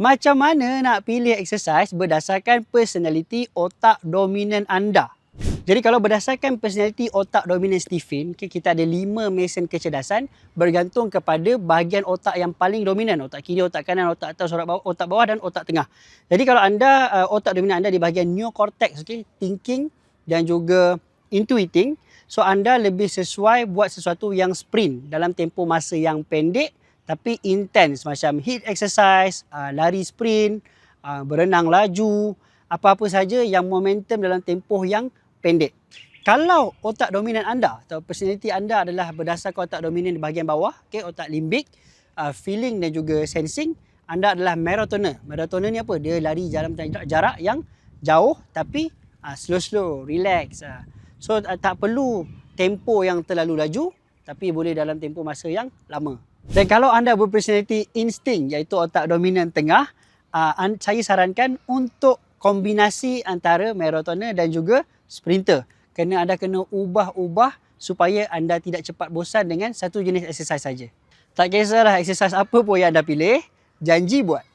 Macam mana nak pilih exercise berdasarkan personality otak dominan anda? Jadi kalau berdasarkan personality otak dominan Stephen, okay, kita ada lima mesin kecerdasan bergantung kepada bahagian otak yang paling dominan. Otak kiri, otak kanan, otak atas, otak bawah, otak bawah dan otak tengah. Jadi kalau anda, uh, otak dominan anda di bahagian neocortex, okay, thinking dan juga intuiting, so anda lebih sesuai buat sesuatu yang sprint dalam tempoh masa yang pendek tapi intense macam hit exercise, uh, lari sprint, uh, berenang laju, apa-apa saja yang momentum dalam tempoh yang pendek. Kalau otak dominan anda atau personality anda adalah berdasarkan otak dominan di bahagian bawah, okay, otak limbik, uh, feeling dan juga sensing, anda adalah marathoner. Marathoner ni apa? Dia lari jalan jarak yang jauh tapi uh, slow-slow, relax. Uh. So uh, tak perlu tempo yang terlalu laju tapi boleh dalam tempoh masa yang lama. Dan kalau anda berpersonality insting iaitu otak dominan tengah, uh, saya sarankan untuk kombinasi antara marathoner dan juga sprinter. Kena anda kena ubah-ubah supaya anda tidak cepat bosan dengan satu jenis exercise saja. Tak kisahlah exercise apa pun yang anda pilih, janji buat.